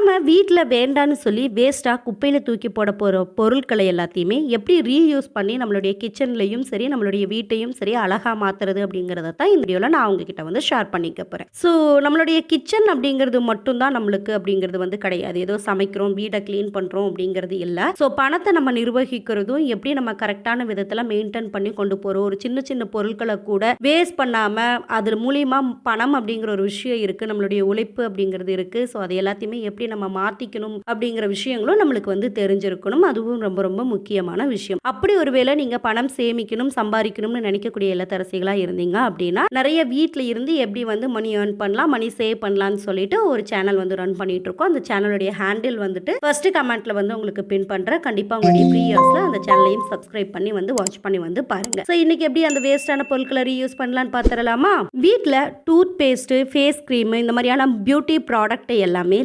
நாம் வீட்டில் வேண்டான்னு சொல்லி வேஸ்ட்டாக குப்பையில் தூக்கி போட போகிற பொருட்களை எல்லாத்தையுமே எப்படி ரீயூஸ் பண்ணி நம்மளுடைய கிச்சன்லையும் சரி நம்மளுடைய வீட்டையும் சரி அழகாக மாற்றுறது அப்படிங்கிறத தான் இந்த வீடியோவில் நான் உங்ககிட்ட வந்து ஷேர் பண்ணிக்க போகிறேன் ஸோ நம்மளுடைய கிச்சன் அப்படிங்கிறது மட்டும்தான் நம்மளுக்கு அப்படிங்கிறது வந்து கிடையாது. ஏதோ சமைக்கிறோம் வீடை க்ளீன் பண்ணுறோம் அப்படிங்கிறது இல்லை. ஸோ பணத்தை நம்ம நிர்வகிக்கிறதும் எப்படி நம்ம கரெக்டான விதத்தில் மெயின்டைன் பண்ணி கொண்டு போகிறோம் ஒரு சின்ன சின்ன பொருட்களை கூட வேஸ்ட் பண்ணாமல் அது மூலியமாக பணம் அப்படிங்கிற ஒரு விஷயம் இருக்குது நம்மளுடைய உழைப்பு அப்படிங்கிறது இருக்குது ஸோ அது எல்லாத்தையுமே எப்படி நம்ம மாற்றிக்கணும் அப்படிங்கிற விஷயங்களும் நம்மளுக்கு வந்து தெரிஞ்சிருக்கணும். அதுவும் ரொம்ப ரொம்ப முக்கியமான விஷயம். அப்படி ஒருவேளை நீங்கள் பணம் சேமிக்கணும் சம்பாதிக்கணும்னு நினைக்கக்கூடிய இல்லத்தரசிகளாக இருந்தீங்க அப்படின்னா நிறைய வீட்டில் இருந்து எப்படி வந்து மணி ஏர்ன் பண்ணலாம் மணி சேவ் பண்ணலாம்னு சொல்லிட்டு ஒரு சேனல் வந்து ரன் பண்ணிட்டு இருக்கோம் அந்த சேனலுடைய ஹேண்டில் வந்துட்டு ஃபர்ஸ்ட் கமெண்ட்ல வந்து உங்களுக்கு பின் பண்ணுறேன் கண்டிப்பாக உங்களுடைய ஃப்ரீ இயர்ஸில் அந்த சேனலையும் சப்ஸ்கிரைப் பண்ணி வந்து வாட்ச் பண்ணி வந்து பாருங்க. ஸோ இன்னைக்கு எப்படி அந்த வேஸ்டான பொருட்களை ரீயூஸ் பண்ணலான்னு பார்த்துடலாமா வீட்டில் டூத் பேஸ்ட்டு ஃபேஸ் க்ரீம் இந்த மாதிரியான பியூட்டி ப்ராடக்ட் எல்லாமே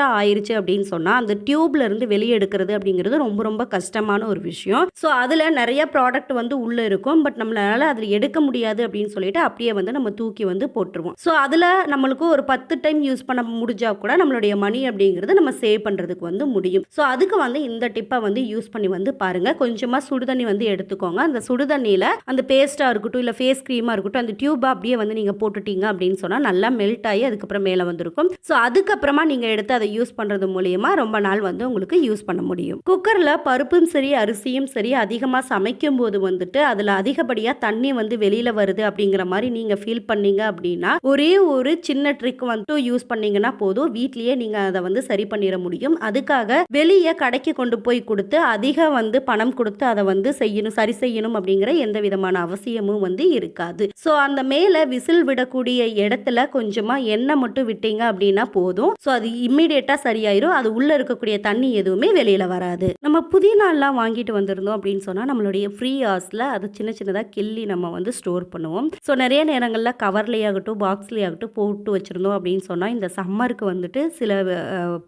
லாஸ்ட்டாக ஆயிடுச்சு அப்படின்னு சொன்னால் அந்த டியூப்லேருந்து வெளியே எடுக்கிறது அப்படிங்கிறது ரொம்ப ரொம்ப கஷ்டமான ஒரு விஷயம். ஸோ அதில் நிறைய ப்ராடக்ட் வந்து உள்ளே இருக்கும். பட் நம்மளால அதில் எடுக்க முடியாது அப்படின்னு சொல்லிட்டு அப்படியே வந்து நம்ம தூக்கி வந்து போட்டுருவோம். ஸோ அதில் நம்மளுக்கு ஒரு பத்து டைம் யூஸ் பண்ண முடிஞ்சால் கூட நம்மளுடைய மணி அப்படிங்கிறது நம்ம சேவ் பண்ணுறதுக்கு வந்து முடியும். ஸோ அதுக்கு வந்து இந்த டிப்பை வந்து யூஸ் பண்ணி வந்து பாருங்கள் கொஞ்சமாக சுடுதண்ணி வந்து எடுத்துக்கோங்க. அந்த சுடுதண்ணியில் அந்த பேஸ்ட்டாக இருக்கட்டும் இல்லை ஃபேஸ் க்ரீமாக இருக்கட்டும் அந்த டியூபை அப்படியே வந்து நீங்கள் போட்டுட்டீங்க அப்படின்னு சொன்னால் நல்லா மெல்ட் ஆகி அதுக்கப்புறம் மேலே வந்திருக்கும். ஸோ அதுக்கப்புறமா நீங்கள் எடுத்து அதை யூஸ் பண்ணுறது மூலியமாக ரொம்ப நாள் வந்து உங்களுக்கு யூஸ் பண்ண முடியும். குக்கரில் பருப்பும் சரி அரிசியும் சரி அதிகமாக சமைக்கும் போது வந்துட்டு அதில் அதிகப்படியாக தண்ணி வந்து வெளியில் வருது அப்படிங்கிற மாதிரி நீங்கள் ஃபீல் பண்ணீங்க அப்படின்னா ஒரே ஒரு சின்ன ட்ரிக் வந்துட்டு யூஸ் பண்ணீங்கன்னா போதும். வீட்லேயே நீங்கள் அதை வந்து சரி பண்ணிட முடியும். அதுக்காக வெளியே கடைக்கு கொண்டு போய் கொடுத்து அதிக வந்து பணம் கொடுத்து அதை வந்து செய்யணும் சரி செய்யணும் அப்படிங்கிற எந்த விதமான அவசியமும் வந்து இருக்காது. ஸோ அந்த மேலே விசில் விடக்கூடிய இடத்துல கொஞ்சமாக எண்ணெய் மட்டும் விட்டீங்க அப்படின்னா போதும். ஸோ அது கேட்டால் சரியாயிரும். அது உள்ளே இருக்கக்கூடிய தண்ணி எதுவுமே வெளியில் வராது. நம்ம புதினாலாம் வாங்கிட்டு வந்திருந்தோம் அப்படின்னு சொன்னால் நம்மளுடைய ஃப்ரீ ஹார்ஸில் அதை சின்ன சின்னதாக கிள்ளி நம்ம வந்து ஸ்டோர் பண்ணுவோம். ஸோ நிறைய நேரங்களில் கவர்லேயாகட்டும் பாக்ஸ்லேயாகட்டும் போட்டு வச்சுருந்தோம் அப்படின்னு சொன்னால் இந்த சம்மருக்கு வந்துட்டு சில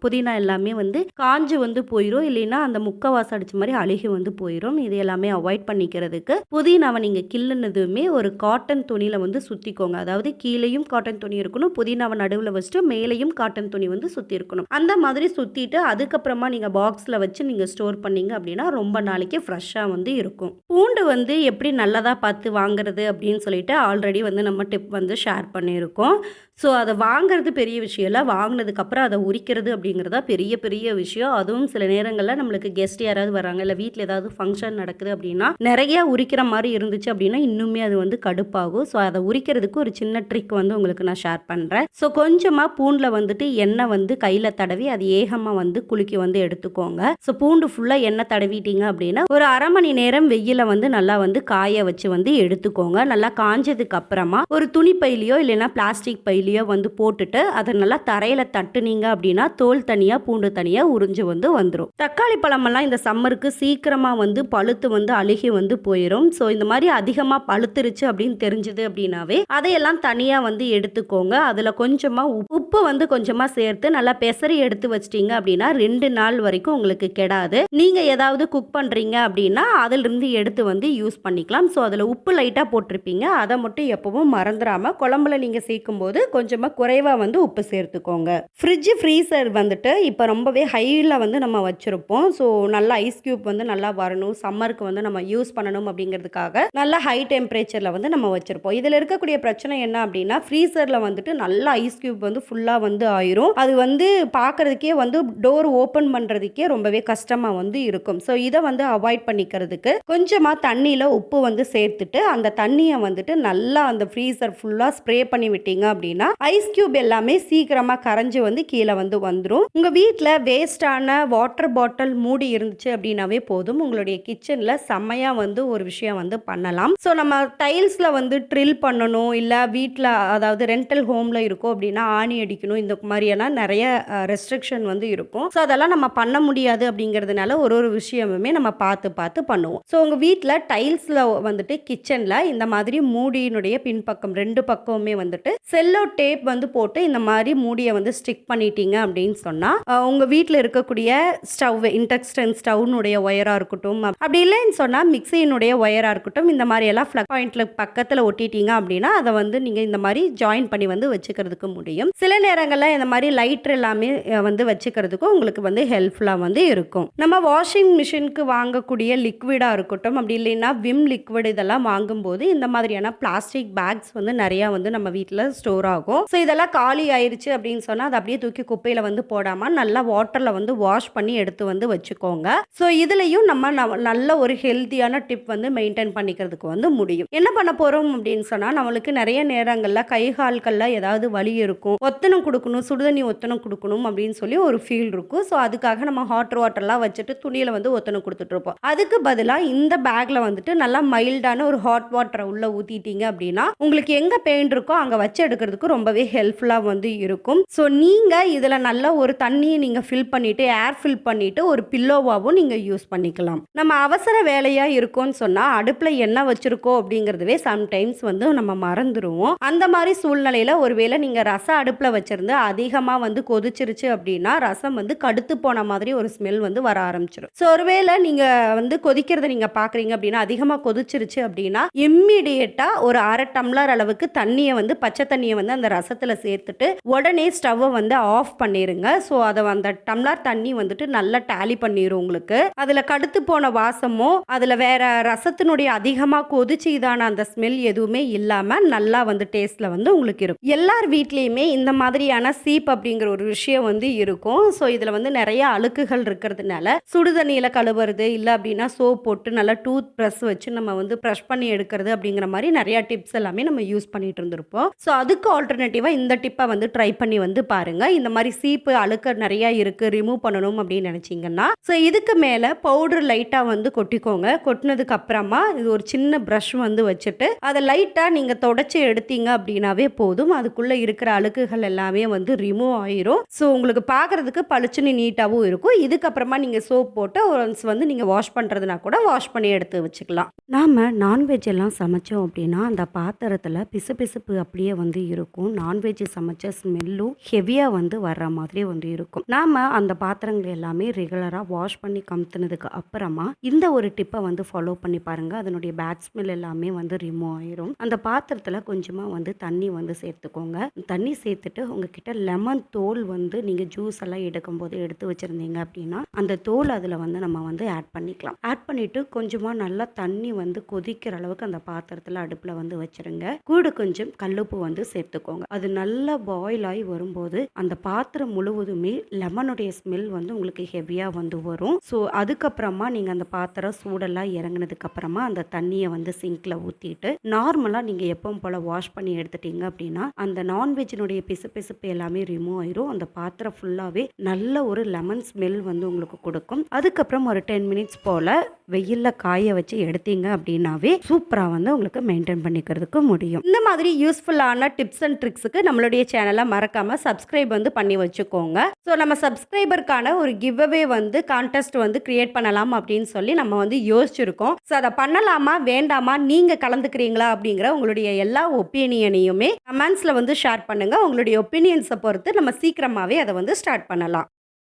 புதினா எல்லாமே வந்து காஞ்சு வந்து போயிடும் இல்லைன்னா அந்த முக்கவாசம் அடிச்ச மாதிரி அழுகி வந்து போயிடும் இது எல்லாமே அவாய்ட் பண்ணிக்கிறதுக்கு புதினாவை நீங்கள் கிள்ளுனதுமே ஒரு காட்டன் துணியில் வந்து சுற்றிக்கோங்க அதாவது கீழேயும் காட்டன் துணி இருக்கணும் புதினாவை நடுவில் வச்சுட்டு மேலேயும் காட்டன் துணி வந்து சுற்றி இருக்கணும் அந்த மாதிரி சுற்றிட்டு அதுக்கப்புறமா நீங்கள் பாக்ஸில் வச்சு நீங்கள் ஸ்டோர் பண்ணீங்க அப்படின்னா ரொம்ப நாளைக்கு ஃப்ரெஷ்ஷாக வந்து இருக்கும். பூண்டு வந்து எப்படி நல்லதாக பார்த்து வாங்குறது அப்படின்னு சொல்லிட்டு ஆல்ரெடி வந்து நம்ம டிப் வந்து ஷேர் பண்ணியிருக்கோம். ஸோ அதை வாங்குறது பெரிய விஷயம் இல்லை. வாங்கினதுக்கப்புறம் அதை உரிக்கிறது அப்படிங்கிறதா பெரிய பெரிய விஷயம். அதுவும் சில நேரங்களில் நம்மளுக்கு கெஸ்ட் யாராவது வராங்க இல்லை வீட்டில் ஏதாவது ஃபங்க்ஷன் நடக்குது அப்படின்னா நிறைய உரிக்கிற மாதிரி இருந்துச்சு அப்படின்னா இன்னுமே அது வந்து கடுப்பாகும். ஸோ அதை உரிக்கிறதுக்கு ஒரு சின்ன ட்ரிக் வந்து உங்களுக்கு நான் ஷேர் பண்ணுறேன் ஸோ கொஞ்சமாக பூண்டில் வந்துட்டு எண்ணெய் வந்து கையில் தடவி அது ஏகமாக வந்து குலுக்கி வந்து எடுத்துக்கோங்க. ஸோ பூண்டு ஃபுல்லாக எண்ணெய் தடவிட்டீங்க அப்படின்னா ஒரு அரை மணி நேரம் வெயில வந்து நல்லா வந்து காய வச்சு வந்து எடுத்துக்கோங்க. நல்லா காஞ்சதுக்கு அப்புறமா ஒரு துணி பையிலையோ இல்லைன்னா பிளாஸ்டிக் பையிலையோ வந்து போட்டுட்டு அதை நல்லா தரையில் தட்டுனீங்க அப்படின்னா தோல் தனியாக பூண்டு தனியாக உறிஞ்சு வந்து வந்துடும் தக்காளி பழமெல்லாம் இந்த சம்மருக்கு சீக்கிரமாக வந்து பழுத்து வந்து அழுகி வந்து போயிடும் ஸோ இந்த மாதிரி அதிகமாக பழுத்துருச்சு அப்படின்னு தெரிஞ்சது அப்படின்னாவே அதையெல்லாம் தனியாக வந்து எடுத்துக்கோங்க. அதில் கொஞ்சமாக உப்பு வந்து கொஞ்சமாக சேர்த்து நல்லா கெசரி எடுத்து வச்சிட்டீங்க அப்படின்னா ரெண்டு நாள் வரைக்கும் உங்களுக்கு கெடாது. நீங்கள் ஏதாவது குக் பண்ணுறீங்க அப்படின்னா அதிலிருந்து எடுத்து வந்து யூஸ் பண்ணிக்கலாம். ஸோ அதில் உப்பு லைட்டாக போட்டிருப்பீங்க. அதை மட்டும் எப்பவும் மறந்துடாமல் குழம்புல நீங்கள் சேர்க்கும் போது கொஞ்சமாக குறைவாக வந்து உப்பு சேர்த்துக்கோங்க. ஃப்ரிட்ஜ் ஃப்ரீசர் வந்துட்டு இப்போ ரொம்பவே ஹையில் வந்து நம்ம வச்சுருப்போம். ஸோ நல்லா ஐஸ் க்யூப் வந்து நல்லா வரணும். சம்மருக்கு வந்து நம்ம யூஸ் பண்ணணும் அப்படிங்கிறதுக்காக நல்லா ஹை டெம்பரேச்சரில் வந்து நம்ம வச்சுருப்போம். இதில் இருக்கக்கூடிய பிரச்சனை என்ன அப்படின்னா ஃப்ரீசரில் வந்துட்டு நல்லா ஐஸ் க்யூப் வந்து ஃபுல்லாக வந்து ஆயிரும். அது வந்து பார்க்குறதுக்கே வந்து டோர் ஓப்பன் பண்ணுறதுக்கே ரொம்பவே கஷ்டமாக வந்து இருக்கும். ஸோ இதை வந்து அவாய்ட் பண்ணிக்கிறதுக்கு கொஞ்சமாக தண்ணியில் உப்பு வந்து சேர்த்துட்டு அந்த தண்ணியை வந்துட்டு நல்லா அந்த ஃப்ரீசர் ஃபுல்லாக ஸ்ப்ரே பண்ணி விட்டீங்க அப்படின்னா ஐஸ் கியூப் எல்லாமே சீக்கிரமாக கரைஞ்சி வந்து கீழே வந்து வந்துடும் உங்கள் வீட்டில் வேஸ்டான வாட்டர் பாட்டில் மூடி இருந்துச்சு அப்படின்னாவே போதும். உங்களுடைய கிச்சனில் செம்மையாக வந்து ஒரு விஷயம் வந்து பண்ணலாம். ஸோ நம்ம டைல்ஸில் வந்து ட்ரில் பண்ணணும் இல்லை வீட்டில் அதாவது ரெண்டல் ஹோமில் இருக்கோம் அப்படின்னா ஆணி அடிக்கணும் இந்த மாதிரியெல்லாம் நிறைய ரெஸ்ட்ரிக்ஷன் வந்து இருக்கும். ஸோ அதெல்லாம் நம்ம பண்ண முடியாது அப்படிங்கிறதுனால ஒரு ஒரு விஷயமுமே நம்ம பார்த்து பார்த்து பண்ணுவோம். ஸோ உங்கள் வீட்டில் டைல்ஸில் வந்துட்டு கிச்சனில் இந்த மாதிரி மூடியினுடைய பின்பக்கம் ரெண்டு பக்கமுமே வந்துட்டு செல்லோ டேப் வந்து போட்டு இந்த மாதிரி மூடியை வந்து ஸ்டிக் பண்ணிட்டீங்க அப்படின்னு சொன்னால் உங்கள் வீட்டில் இருக்கக்கூடிய ஸ்டவ் இன்டெக்ஸ்டன் ஸ்டவ்னுடைய ஒயராக இருக்கட்டும் அப்படி இல்லைன்னு சொன்னால் மிக்சியினுடைய ஒயராக இருக்கட்டும் இந்த மாதிரி எல்லாம் ஃப்ளக் பாயிண்ட்டில் பக்கத்தில் ஒட்டிட்டீங்க அப்படின்னா அதை வந்து நீங்கள் இந்த மாதிரி ஜாயின் பண்ணி வந்து வச்சுக்கிறதுக்கு முடியும். சில நேரங்களில் இந்த மாதிரி லைட்டர் எல்லாமே எல்லாமே வந்து வச்சுக்கிறதுக்கும் உங்களுக்கு வந்து ஹெல்ப்ஃபுல்லாக வந்து இருக்கும். நம்ம வாஷிங் மிஷினுக்கு வாங்கக்கூடிய லிக்விடாக இருக்கட்டும் அப்படி இல்லைன்னா விம் லிக்விட் இதெல்லாம் வாங்கும்போது இந்த மாதிரியான பிளாஸ்டிக் பேக்ஸ் வந்து நிறையா வந்து நம்ம வீட்டில் ஸ்டோர் ஆகும். ஸோ இதெல்லாம் காலி ஆயிடுச்சு அப்படின்னு சொன்னால் அதை அப்படியே தூக்கி குப்பையில் வந்து போடாமல் நல்லா வாட்டரில் வந்து வாஷ் பண்ணி எடுத்து வந்து வச்சுக்கோங்க. ஸோ இதுலேயும் நம்ம ந- நல்ல ஒரு ஹெல்த்தியான டிப் வந்து மெயின்டைன் பண்ணிக்கிறதுக்கு வந்து முடியும். என்ன பண்ண போகிறோம் அப்படின்னு சொன்னால் நம்மளுக்கு நிறைய நேரங்களில் கை கால்களில் ஏதாவது வலி இருக்கும் ஒத்தனம் கொடுக்கணும் சுடுதண்ணி ஒத்தனம் கொடுக்கணும் அப்படின்னு சொல்லி ஒரு ஃபீல் இருக்கும். ஸோ அதுக்காக நம்ம ஹாட் வாட்டர்லாம் வச்சுட்டு துணியில் வந்து ஒத்தனை கொடுத்துட்டு இருப்போம். அதுக்கு பதிலாக இந்த பேக்கில் வந்துட்டு நல்லா மைல்டான ஒரு ஹாட் வாட்டரை உள்ளே ஊற்றிட்டீங்க அப்படின்னா உங்களுக்கு எங்கே பெயின் இருக்கோ அங்கே வச்சு எடுக்கிறதுக்கு ரொம்பவே ஹெல்ப்ஃபுல்லாக வந்து இருக்கும். ஸோ நீங்கள் இதில் நல்லா ஒரு தண்ணியை நீங்கள் ஃபில் பண்ணிவிட்டு ஏர் ஃபில் பண்ணிவிட்டு ஒரு பில்லோவாகவும் நீங்கள் யூஸ் பண்ணிக்கலாம். நம்ம அவசர வேலையாக இருக்கோம்னு சொன்னால் அடுப்பில் என்ன வச்சுருக்கோம் அப்படிங்கிறதுவே சம்டைம்ஸ் வந்து நம்ம மறந்துடுவோம் அந்த மாதிரி சூழ்நிலையில் ஒருவேளை நீங்கள் ரசம் அடுப்பில் வச்சுருந்து அதிகமாக வந்து கொதிச்சிருச்சு அப்படின்னா ரசம் வந்து கடுத்து போன மாதிரி ஒரு ஸ்மெல் வந்து வர ஆரம்பிச்சிடும் ஸோ ஒருவேளை நீங்கள் வந்து கொதிக்கிறத நீங்கள் பார்க்குறீங்க அப்படின்னா அதிகமாக கொதிச்சிருச்சு அப்படின்னா இம்மிடியேட்டாக ஒரு அரை டம்ளர் அளவுக்கு தண்ணியை வந்து பச்சை தண்ணியை வந்து அந்த ரசத்தில் சேர்த்துட்டு உடனே ஸ்டவ்வை வந்து ஆஃப் பண்ணிடுங்க ஸோ அதை அந்த டம்ளர் தண்ணி வந்துட்டு நல்லா டேலி பண்ணிடும் உங்களுக்கு. அதில் கடுத்து போன வாசமோ அதில் வேற ரசத்தினுடைய அதிகமாக கொதிச்சு இதான அந்த ஸ்மெல் எதுவுமே இல்லாமல் நல்லா வந்து டேஸ்ட்டில் வந்து உங்களுக்கு இருக்கும். எல்லார் வீட்லேயுமே இந்த மாதிரியான சீப் அப்படிங்கிற ஒரு விஷயம் வந்து இருக்கும். ஸோ இதில் வந்து நிறைய அழுக்குகள் இருக்கிறதுனால சுடுதண்ணியில் கழுவுறது இல்லை அப்படின்னா சோப் போட்டு நல்லா டூத் ப்ரஷ் வச்சு நம்ம வந்து ப்ரஷ் பண்ணி எடுக்கிறது அப்படிங்கிற மாதிரி நிறைய டிப்ஸ் எல்லாமே நம்ம யூஸ் பண்ணிட்டு இருந்திருப்போம். ஸோ அதுக்கு ஆல்டர்னேட்டிவாக இந்த டிப்பை வந்து ட்ரை பண்ணி வந்து பாருங்க. இந்த மாதிரி சீப்பு அழுக்க நிறைய இருக்கு ரிமூவ் பண்ணணும் அப்படின்னு நினச்சிங்கன்னா. ஸோ இதுக்கு மேலே பவுடர் லைட்டாக வந்து கொட்டிக்கோங்க. கொட்டினதுக்கு அப்புறமா இது ஒரு சின்ன ப்ரஷ் வந்து வச்சுட்டு அதை லைட்டாக நீங்கள் தொடச்சி எடுத்தீங்க அப்படின்னாவே போதும். அதுக்குள்ளே இருக்கிற அழுக்குகள் எல்லாமே வந்து ரிமூவ் ஆயிரும். ஸோ உங்களுக்கு பார்க்கறதுக்கு பளிச்சுன்னு நீட்டாகவும் இருக்கும். இதுக்கப்புறமா நீங்கள் சோப் போட்டு ஒன்ஸ் வந்து நீங்கள் வாஷ் பண்ணுறதுனா கூட வாஷ் பண்ணி எடுத்து வச்சுக்கலாம். நாம் நான்வெஜ் எல்லாம் சமைச்சோம் அப்படின்னா அந்த பாத்திரத்தில் பிசுபிசுப்பு அப்படியே வந்து இருக்கும். நான்வெஜ் சமைச்ச ஸ்மெல்லும் ஹெவியாக வந்து வர்ற மாதிரி வந்து இருக்கும். நாம் அந்த பாத்திரங்கள் எல்லாமே ரெகுலராக வாஷ் பண்ணி கமுத்துனதுக்கு அப்புறமா இந்த ஒரு டிப்பை வந்து ஃபாலோ பண்ணி பாருங்கள் அதனுடைய பேட் ஸ்மெல் எல்லாமே வந்து ரிமூவ் ஆயிரும். அந்த பாத்திரத்தில் கொஞ்சமாக வந்து தண்ணி வந்து சேர்த்துக்கோங்க. தண்ணி சேர்த்துட்டு உங்ககிட்ட லெமன் தோல் வந்து வந்து நீங்கள் ஜூஸ் எல்லாம் எடுக்கும்போது எடுத்து வச்சுருந்தீங்க அப்படின்னா அந்த தோல் அதில் வந்து நம்ம வந்து ஆட் பண்ணிக்கலாம். ஆட் பண்ணிவிட்டு கொஞ்சமாக நல்லா தண்ணி வந்து கொதிக்கிற அளவுக்கு அந்த பாத்திரத்தில் அடுப்பில் வந்து வச்சுருங்க. கூட கொஞ்சம் கல்லுப்பு வந்து சேர்த்துக்கோங்க. அது நல்லா பாயில் ஆகி வரும்போது அந்த பாத்திரம் முழுவதுமே லெமனுடைய ஸ்மெல் வந்து உங்களுக்கு ஹெவியாக வந்து வரும். ஸோ அதுக்கப்புறமா நீங்கள் அந்த பாத்திரம் சூடெல்லாம் இறங்கினதுக்கப்புறமா அந்த தண்ணியை வந்து சிங்கில் ஊற்றிட்டு நார்மலாக நீங்கள் எப்பவும் போல் வாஷ் பண்ணி எடுத்துட்டீங்க அப்படின்னா அந்த நான்வெஜ்ஜினுடைய பிசு பிசுப்பு எல்லாமே ரிமூவ் ஆயிரும். அந்த பாத்திரம் ஃபுல்லாகவே நல்ல ஒரு லெமன் ஸ்மெல் வந்து உங்களுக்கு கொடுக்கும். அதுக்கப்புறம் ஒரு டென் மினிட்ஸ் போல் வெயிலில் காய வச்சு எடுத்தீங்க அப்படின்னாவே சூப்பராக வந்து உங்களுக்கு மெயின்டைன் பண்ணிக்கிறதுக்கு முடியும். இந்த மாதிரி யூஸ்ஃபுல்லான டிப்ஸ் அண்ட் ட்ரிக்ஸுக்கு நம்மளுடைய சேனலை மறக்காமல் சப்ஸ்கிரைப் வந்து பண்ணி வச்சுக்கோங்க. ஸோ நம்ம சப்ஸ்கிரைபருக்கான ஒரு கிவ்அவே வந்து கான்டெஸ்ட் வந்து கிரியேட் பண்ணலாம் அப்படின்னு சொல்லி நம்ம வந்து யோசிச்சிருக்கோம். ஸோ அதை பண்ணலாமா வேண்டாமா நீங்கள் கலந்துக்கிறீங்களா அப்படிங்கிற உங்களுடைய எல்லா ஒப்பீனியனையுமே கமெண்ட்ஸில் வந்து ஷேர் பண்ணுங்கள் உங்களுடைய ஒப்பீனியன்ஸை பொறுத்து நம்ம சீக்கிரமாக சீக்கிரமாகவே அதை வந்து ஸ்டார்ட் பண்ணலாம்.